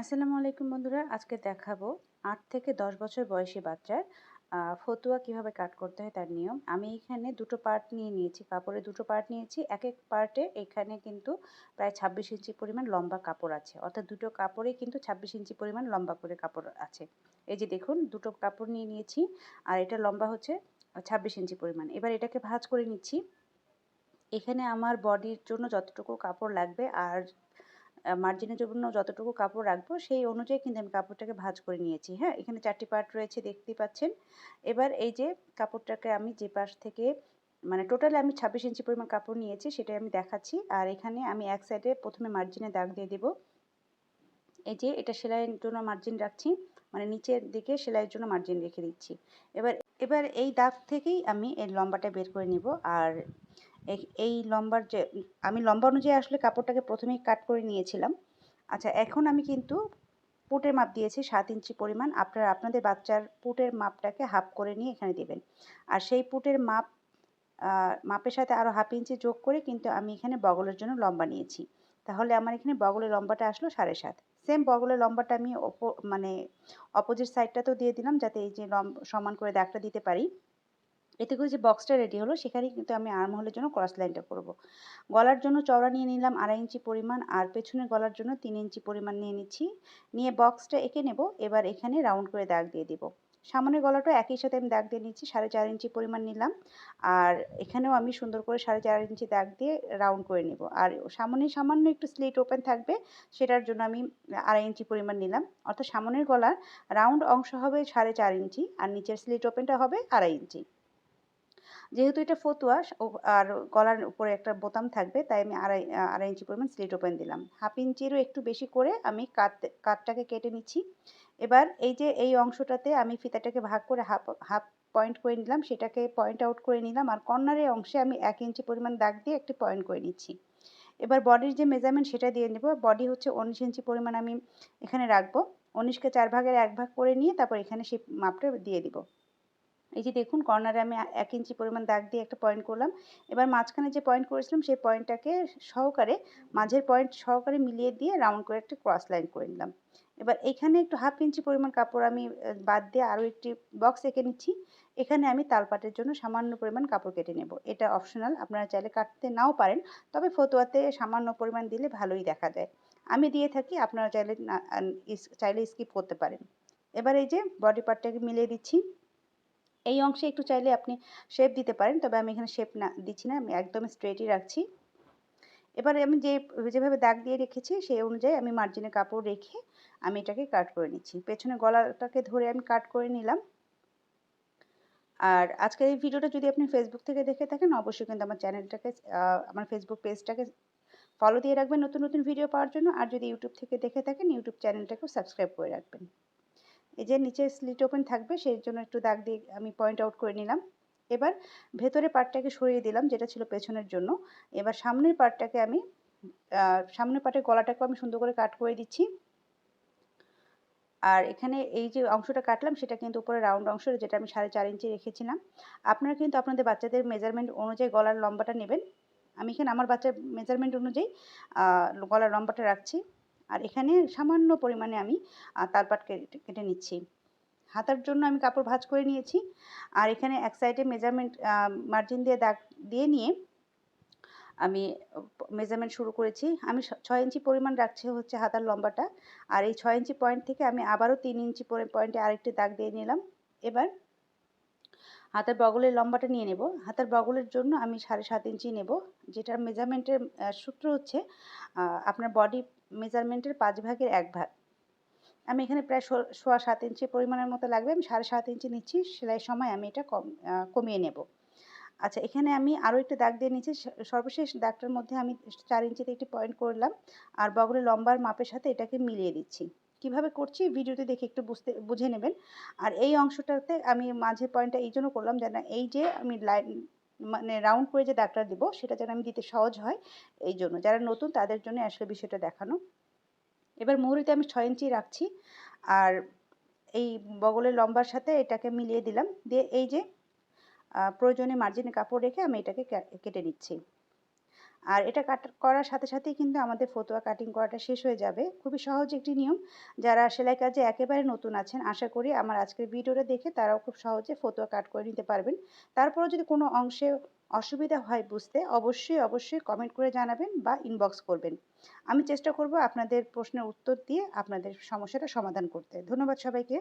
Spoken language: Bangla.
আসসালামু আলাইকুম বন্ধুরা, আজকে দেখাবো আট থেকে দশ বছর বয়সী বাচ্চার ফতুয়া কীভাবে কাট করতে হয় তার নিয়ম। আমি এখানে দুটো পার্ট নিয়ে নিয়েছি, কাপড়ে দুটো পার্ট নিয়েছি। এক এক পার্টে এখানে কিন্তু প্রায় ছাব্বিশ ইঞ্চি পরিমাণ লম্বা কাপড় আছে। অর্থাৎ দুটো কাপড়ে কিন্তু ছাব্বিশ ইঞ্চি পরিমাণ লম্বা করে কাপড় আছে। এই যে দেখুন, দুটো কাপড় নিয়ে নিয়েছি, আর এটা লম্বা হচ্ছে ছাব্বিশ ইঞ্চি পরিমাণ। এবার এটাকে ভাঁজ করে নিচ্ছি। এখানে আমার বডির জন্য যতটুকু কাপড় লাগবে, আর মার্জিনের জন্য যতটুকু কাপড় রাখব, সেই অনুযায়ী কিন্তু আমি কাপড়টাকে ভাঁজ করে নিয়েছি। হ্যাঁ এখানে চারটি পার্ট রয়েছে, দেখতেই পাচ্ছেন। এবার এই যে কাপড়টাকে আমি যে পাশ থেকে মানে টোটালি আমি ছাব্বিশ ইঞ্চি পরিমাণ কাপড় নিয়েছি, সেটাই আমি দেখাচ্ছি। আর এখানে আমি এক সাইডে প্রথমে মার্জিনে দাগ দিয়ে দেব। এই যে এটা সেলাইয়ের জন্য মার্জিন রাখছি মানে নিচের দিকে সেলাইয়ের জন্য মার্জিন রেখে দিচ্ছি। এবার এবার এই দাগ থেকেই আমি এর লম্বাটা বের করে নিব। আর এই লম্বার যে, আমি লম্বা অনুযায়ী আসলে কাপড়টাকে প্রথমেই কাট করে নিয়েছিলাম। আচ্ছা এখন আমি কিন্তু পুটের মাপ দিয়েছি সাত ইঞ্চি পরিমাণ। আপনারা, আপনাদের বাচ্চার পুটের মাপটাকে হাফ করে নিয়ে এখানে দেবেন। আর সেই পুটের মাপ মাপের সাথে আরও হাফ ইঞ্চি যোগ করে কিন্তু আমি এখানে বগলের জন্য লম্বা নিয়েছি। তাহলে আমার এখানে বগলের লম্বাটা আসলো সাড়ে সাত। সেম বগলের লম্বাটা আমি মানে অপোজিট সাইডটাতেও দিয়ে দিলাম যাতে এই যে লম্ব, সমান করে দাগটা দিতে পারি। এতে করে যে বক্সটা রেডি হলো, সেখানেই কিন্তু আমি আর্ম হোলের জন্য ক্রস লাইনটা করব। গলার জন্য চওড়া নিয়ে নিলাম আড়াই ইঞ্চি পরিমাণ আর পেছনের গলার জন্য তিন ইঞ্চি পরিমাণ নিয়ে নিচ্ছি। নিয়ে বক্সটা এঁকে নেব, এবার এখানে রাউন্ড করে দাগ দিয়ে দিব। সামনের গলাটা একই সাথে আমি দাগ দিয়ে নিচ্ছি, সাড়ে চার ইঞ্চি পরিমাণ নিলাম। আর এখানেও আমি সুন্দর করে সাড়ে চার ইঞ্চি দাগ দিয়ে রাউন্ড করে নেব। আর সামনে সামান্য একটু স্লিট ওপেন থাকবে, সেটার জন্য আমি আড়াই ইঞ্চি পরিমাণ নিলাম। অর্থাৎ সামনের গলার রাউন্ড অংশ হবে সাড়ে চার ইঞ্চি, আর নিচের স্লিট ওপেনটা হবে আড়াই ইঞ্চি। যেহেতু এটা ফতুয়া আর গলার উপরে একটা বোতাম থাকবে, তাই আমি আড়াই আড়াই ইঞ্চি পরিমাণ স্লিট ওপেন দিলাম। হাফ ইঞ্চিরও একটু বেশি করে আমি কাট কাটটাকে কেটে নিচ্ছি। এবার এই যে এই অংশটাতে আমি ফিতাটাকে ভাগ করে হাফ হাফ পয়েন্ট করে নিলাম, সেটাকে পয়েন্ট আউট করে নিলাম, আর কর্নারের অংশে আমি এক ইঞ্চি পরিমাণ দাগ দিয়ে একটি পয়েন্ট করে নিচ্ছি। এবার বডির যে মেজারমেন্ট সেটা দিয়ে নেব, বডি হচ্ছে উনিশ ইঞ্চি পরিমাণ আমি এখানে রাখব। উনিশকে চার ভাগের এক ভাগ করে নিয়ে তারপর এখানে সেই মাপটা দিয়ে দিব। এই যে দেখুন কর্নারে আমি এক ইঞ্চি পরিমাণ দাগ দিয়ে একটা পয়েন্ট করলাম। এবার মাঝখানে যে পয়েন্ট করেছিলাম, সেই পয়েন্টটাকে সহকারে, মাঝের পয়েন্ট সহকারে মিলিয়ে দিয়ে রাউন্ড করে একটা ক্রস লাইন করে নিলাম। এবার এখানে একটু হাফ ইঞ্চি পরিমাণ কাপড় আমি বাদ দিয়ে আরও একটি বক্স এঁকে নিচ্ছি। এখানে আমি তালপাটের জন্য সামান্য পরিমাণ কাপড় কেটে নেব। এটা অপশনাল আপনারা চাইলে কাটতে নাও পারেন, তবে ফতুয়াতে সামান্য পরিমাণ দিলে ভালোই দেখা যায়। আমি দিয়ে থাকি, আপনারা চাইলে চাইলে স্কিপ করতে পারেন। এবার এই যে বডি পার্টটাকে মিলিয়ে দিচ্ছি। এই অংশে একটু চাইলে আপনি শেপ দিতে পারেন, তবে আমি এখানে শেপ না দিচ্ছি না, আমি একদম স্ট্রেটই রাখছি। এবারে আমি যে, যেভাবে দাগ দিয়ে রেখেছি, সেই অনুযায়ী আমি মার্জিনে কাপড় রেখে আমি এটাকে কাট করে নিচ্ছি। পেছনে গলাটাকে ধরে আমি কাট করে নিলাম। আর আজকের এই ভিডিওটা যদি আপনি ফেসবুক থেকে দেখে থাকেন, অবশ্যই কিন্তু আমার চ্যানেলটাকে আমার ফেসবুক পেজটাকে ফলো দিয়ে রাখবেন নতুন নতুন ভিডিও পাওয়ার জন্য। আর যদি ইউটিউব থেকে দেখে থাকেন ইউটিউব চ্যানেলটাকেও সাবস্ক্রাইব করে রাখবেন। এই যে নিচে স্লিট ওপেন থাকবে, সেই জন্য একটু দাগ দিয়ে আমি পয়েন্ট আউট করে নিলাম। এবার ভেতরে পার্টটাকে সরিয়ে দিলাম, যেটা ছিল পেছনের জন্য। এবার সামনের পার্টটাকে আমি সামনের পার্টের গলাটাকেও আমি সুন্দর করে কাট করে দিচ্ছি। আর এখানে এই যে অংশটা কাটলাম, সেটা কিন্তু উপরে রাউন্ড অংশ, যেটা আমি সাড়ে চার ইঞ্চি রেখেছিলাম। আপনারা কিন্তু আপনাদের বাচ্চাদের মেজারমেন্ট অনুযায়ী গলার লম্বাটা নেবেন। আমি এখানে আমার বাচ্চার মেজারমেন্ট অনুযায়ী গলার লম্বাটা রাখছি। আর এখানে সামান্য পরিমাণে আমি তালপাট কেটে কেটে নিচ্ছি। হাতার জন্য আমি কাপড় ভাঁজ করে নিয়েছি। আর এখানে এক সাইডে মেজারমেন্ট মার্জিন দিয়ে দাগ, দিয়ে নিয়ে আমি মেজারমেন্ট শুরু করেছি। আমি ছয় ইঞ্চি পরিমাণ রাখছি হচ্ছে হাতার লম্বাটা। আর এই ছয় ইঞ্চি পয়েন্ট থেকে আমি আবারও তিন ইঞ্চি পয়েন্টে আরেকটি দাগ দিয়ে নিলাম। এবার হাতের বগলের লম্বাটা নিয়ে নেব। হাতের বগলের জন্য আমি সাড়ে সাত ইঞ্চি নেব। যেটার মেজারমেন্টের সূত্র হচ্ছে আপনার বডি মেজারমেন্টের পাঁচ ভাগের এক ভাগ। আমি এখানে প্রায় সোয়া সাত ইঞ্চি পরিমাণের মতো লাগবে। আমি সাড়ে সাত ইঞ্চি নিচ্ছি, সেলাই সময় আমি এটা কম কমিয়ে নেব। আচ্ছা এখানে আমি আরও একটু দাগ দিয়ে নিচ্ছি। সর্বশেষ দাগটার মধ্যে আমি চার ইঞ্চিতে একটি পয়েন্ট করলাম আর বগলের লম্বার মাপের সাথে এটাকে মিলিয়ে দিচ্ছি। কীভাবে করছি ভিডিওতে দেখে একটু বুঝতে, বুঝে নেবেন। আর এই অংশটাতে আমি মাঝের পয়েন্টটা এই জন্য করলাম যেন এই যে আমি লাইন মানে রাউন্ড করে যে দাগটা দেবো, সেটা যেন আমি দিতে সহজ হয়, এই জন্য। যারা নতুন, তাদের জন্য আসলে বিষয়টা দেখানো। এবার মুহুরিতে আমি ছয় ইঞ্চি রাখছি, আর এই বগলের লম্বার সাথে এটাকে মিলিয়ে দিলাম। দিয়ে এই যে প্রয়োজনে মার্জিনে কাপড় রেখে আমি এটাকে কেটে নিচ্ছি। আর এটা কাট করার সাথে সাথেই কিন্তু আমাদের ফতুয়া কাটিং করাটা শেষ হয়ে যাবে। খুবই সহজ একটি নিয়ম। যারা সেলাই কাজে একেবারে নতুন আছেন, আশা করি আমার আজকের ভিডিওটা দেখে তারাও খুব সহজে ফতুয়া কাট করে নিতে পারবেন। তারপরেও যদি কোনো অংশে অসুবিধা হয় বুঝতে, অবশ্যই অবশ্যই কমেন্ট করে জানাবেন বা ইনবক্স করবেন। আমি চেষ্টা করব আপনাদের প্রশ্নের উত্তর দিয়ে আপনাদের সমস্যাটা সমাধান করতে। ধন্যবাদ সবাইকে।